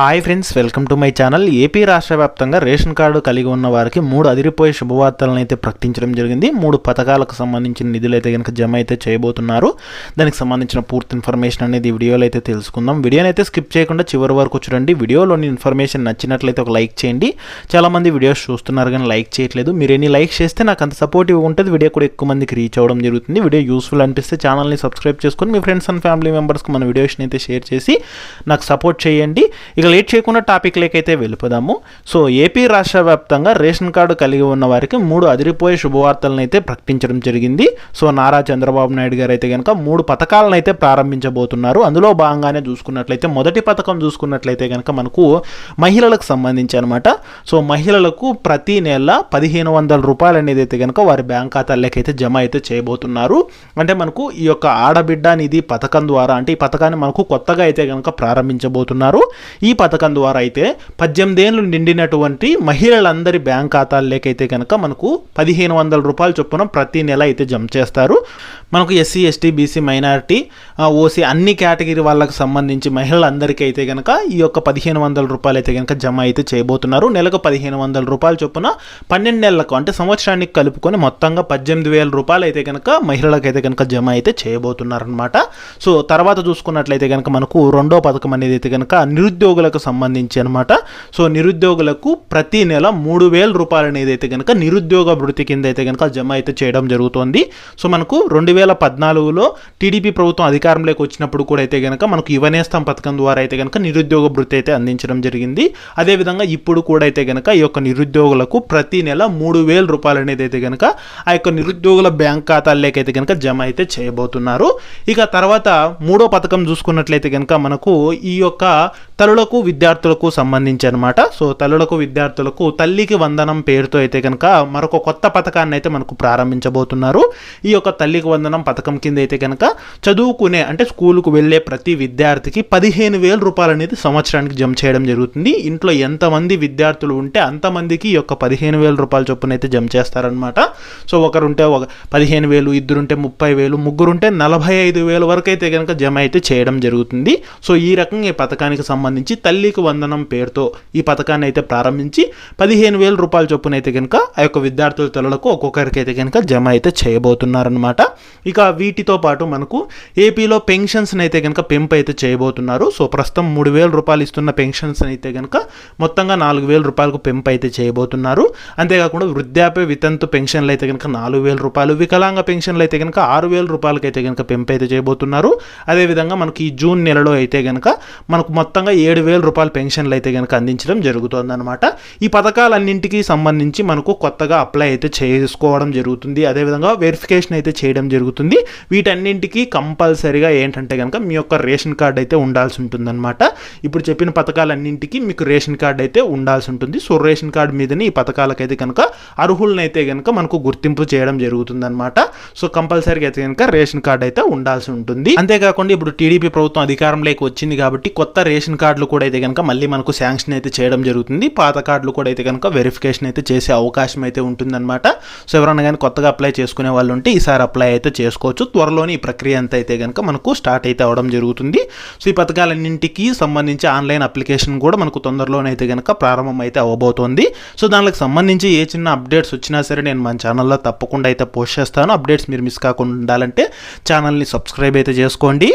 Hi friends welcome to my channel AP రాష్ట్ర వ్యాప్తంగా ration card కలిగి ఉన్న వారికి మూడు అదిరిపోయే శుభవార్తలను అయితే ప్రకటించడం జరిగింది. మూడు పథకాలకు సంబంధించిన నిధులు అయితే కనుక జమ అయితే చేయబోతున్నారు. దానికి సంబంధించిన పూర్తి ఇన్ఫర్మేషన్ అనేది వీడియోలో అయితే తెలుసుకుందాం. వీడియోని అయితే స్కిప్ చేయకుండా చివరి వరకు చూడండి. వీడియోలోని ఇన్ఫర్మేషన్ నచ్చినట్లయితే ఒక లైక్ చేయండి. చాలామంది వీడియోస్ చూస్తున్నారు కానీ లైక్ చేయట్లేదు. మీరు ఎన్ని లైక్ చేస్తే నాకు అంత సపోర్టివ్ ఉంటుంది. వీడియో కూడా ఎక్కువ మందికి రీచ్ అవ్వడం జరుగుతుంది. వీడియో యూస్ఫుల్ అనిపిస్తే ఛానల్ని సబ్స్క్రైబ్ చేసుకొని మీ ఫ్రెండ్స్ అండ్ ఫ్యామిలీ మెంబర్స్కి మన వీడియోస్ని అయితే షేర్ చేసి నాకు సపోర్ట్ చేయండి. ఇక లేట్ చేయకుండా టాపిక్ లేకైతే వెళ్ళిపోదాము. సో ఏపీ రాష్ట్ర వ్యాప్తంగా రేషన్ కార్డు కలిగి ఉన్న వారికి మూడు అదిరిపోయే శుభవార్తలను అయితే ప్రకటించడం జరిగింది. సో నారా చంద్రబాబు నాయుడు గారు అయితే కనుక మూడు పథకాలను అయితే ప్రారంభించబోతున్నారు. అందులో భాగంగానే చూసుకున్నట్లయితే మొదటి పథకం చూసుకున్నట్లయితే కనుక మనకు మహిళలకు సంబంధించి అనమాట సో మహిళలకు ప్రతి నెల పదిహేను వందల రూపాయలు అనేది అయితే కనుక వారి బ్యాంక్ ఖాతాలకైతే జమ అయితే చేయబోతున్నారు. అంటే మనకు ఈ యొక్క ఆడబిడ్డ నిధి పథకం ద్వారా అంటే ఈ పథకాన్ని మనకు కొత్తగా అయితే కనుక ప్రారంభించబోతున్నారు. ఈ పథకం ద్వారా అయితే పద్దెనిమిది ఏళ్ళు నిండినటువంటి మహిళలందరి బ్యాంక్ ఖాతాల్లోకైతే కనుక మనకు పదిహేను వందల రూపాయల చొప్పున ప్రతి నెల అయితే జమ చేస్తారు. మనకు SC ST BC minority OC అన్ని కేటగిరీ వాళ్ళకి సంబంధించి మహిళలందరికీ అయితే కనుక ఈ యొక్క పదిహేను వందల రూపాయలు అయితే కనుక జమ అయితే చేయబోతున్నారు. నెలకు పదిహేను వందల రూపాయల చొప్పున పన్నెండు నెలలకు అంటే సంవత్సరానికి కలుపుకొని మొత్తంగా పద్దెనిమిది వేల రూపాయలు అయితే కనుక మహిళలకైతే కనుక జమ అయితే చేయబోతున్నారనమాట సో తర్వాత చూసుకున్నట్లయితే కనుక మనకు రెండో పథకం అనేది అయితే కనుక నిరుద్యోగులకు సంబంధించి అనమాట సో నిరుద్యోగులకు ప్రతి నెల మూడు వేల రూపాయలు అనేది అయితే కనుక నిరుద్యోగ వృత్తి కింద అయితే కనుక జమ అయితే చేయడం జరుగుతోంది. సో మనకు రెండు వేల పద్నాలుగులో టీడీపీ ప్రభుత్వం అధికారంలోకి వచ్చినప్పుడు కూడా అయితే కనుక మనకు యువనేస్తం పథకం ద్వారా అయితే కనుక నిరుద్యోగ వృత్తి అయితే అందించడం జరిగింది. అదేవిధంగా ఇప్పుడు కూడా అయితే కనుక ఈ యొక్క నిరుద్యోగులకు ప్రతి నెల మూడు వేల రూపాయలు అనేది అయితే కనుక ఆ యొక్క నిరుద్యోగుల బ్యాంక్ ఖాతాల్లోకైతే అయితే కనుక జమ అయితే చేయబోతున్నారు. ఇక తర్వాత మూడో పథకం చూసుకున్నట్లయితే కనుక మనకు ఈ యొక్క తల్లులకు విద్యార్థులకు సంబంధించి అనమాట సో తల్లులకు విద్యార్థులకు తల్లికి వందనం పేరుతో అయితే కనుక మరొక కొత్త పథకాన్ని అయితే మనకు ప్రారంభించబోతున్నారు. ఈ యొక్క తల్లికి వందనం పథకం కింద అయితే కనుక చదువుకునే అంటే స్కూలుకు వెళ్ళే ప్రతి విద్యార్థికి పదిహేను వేల రూపాయలు అనేది సంవత్సరానికి జమ చేయడం జరుగుతుంది. ఇంట్లో ఎంతమంది విద్యార్థులు ఉంటే అంతమందికి ఈ యొక్క పదిహేను వేల రూపాయల చొప్పున అయితే జమ చేస్తారనమాట. సో ఒకరుంటే ఒక పదిహేను వేలు ఇద్దరుంటే ముప్పై వేలు ముగ్గురుంటే నలభై ఐదు వేల వరకు అయితే కనుక జమ అయితే చేయడం జరుగుతుంది. సో ఈ రకంగా ఈ పథకానికి సంబంధించి తల్లికి వందనం పేరుతో ఈ పథకాన్ని అయితే ప్రారంభించి పదిహేను వేల రూపాయల చొప్పున అయితే కనుక ఆ యొక్క విద్యార్థుల తల్లులకు ఒక్కొక్కరికి అయితే కనుక జమ అయితే చేయబోతున్నారనమాట ఇక వీటితో పాటు మనకు ఏపీలో పెన్షన్స్ని అయితే కనుక పెంపు అయితే చేయబోతున్నారు. సో ప్రస్తుతం మూడు వేల రూపాయలు ఇస్తున్న పెన్షన్స్ అయితే కనుక మొత్తంగా నాలుగు వేల రూపాయలకు పెంపు అయితే చేయబోతున్నారు. అంతేకాకుండా వృద్ధాప్య వితంతు పెన్షన్లు అయితే కనుక నాలుగు వేల రూపాయలు వికలాంగ పెన్షన్లు అయితే కనుక ఆరు వేల రూపాయలకి అయితే కనుక పెంపు అయితే చేయబోతున్నారు. అదేవిధంగా మనకి ఈ జూన్ నెలలో అయితే కనుక మనకు మొత్తంగా ఏడు వేల వేల రూపాయల పెన్షన్లు అయితే కనుక అందించడం జరుగుతుందన్నమాట. ఈ పథకాలన్నింటికి సంబంధించి మనకు కొత్తగా అప్లై అయితే చేసుకోవడం జరుగుతుంది. అదేవిధంగా వెరిఫికేషన్ అయితే చేయడం జరుగుతుంది. వీటన్నింటికి కంపల్సరీగా ఏంటంటే కనుక మీ యొక్క రేషన్ కార్డ్ అయితే ఉండాల్సి ఉంటుందన్నమాట. ఇప్పుడు చెప్పిన పథకాలన్నింటికి మీకు రేషన్ కార్డ్ అయితే ఉండాల్సి ఉంటుంది. సో రేషన్ కార్డు మీదనే ఈ పథకాలకైతే కనుక అర్హులనైతే కనుక మనకు గుర్తింపు చేయడం జరుగుతుందన్నమాట. సో కంపల్సరీగా అయితే కనుక రేషన్ కార్డ్ అయితే ఉండాల్సి ఉంటుంది. అంతేకాకుండా ఇప్పుడు టీడీపీ ప్రభుత్వం అధికారంలోకి వచ్చింది కాబట్టి కొత్త రేషన్ కార్డులు కూడా కూడా అయితే కనుక మళ్ళీ మనకు శాంక్షన్ అయితే చేయడం జరుగుతుంది. పాత కార్డులు కూడా అయితే కనుక వెరిఫికేషన్ అయితే చేసే అవకాశం అయితే ఉంటుందన్నమాట. సో ఎవరైనా కానీ కొత్తగా అప్లై చేసుకునే వాళ్ళు ఉంటే ఈసారి అప్లై అయితే చేసుకోవచ్చు. త్వరలోని ఈ ప్రక్రియ అంతా అయితే కనుక మనకు స్టార్ట్ అయితే అవడం జరుగుతుంది. సో ఈ పథకాలన్నింటికి సంబంధించి ఆన్లైన్ అప్లికేషన్ కూడా మనకు తొందరలోనే అయితే కనుక ప్రారంభం అయితే అవ్వబోతోంది సో దానికి సంబంధించి ఏ చిన్న అప్డేట్స్ వచ్చినా సరే నేను మన ఛానల్లో తప్పకుండా అయితే పోస్ట్ చేస్తాను. అప్డేట్స్ మీరు మిస్ కాకుండా ఉండాలంటే ఛానల్ని సబ్స్క్రైబ్ అయితే చేసుకోండి.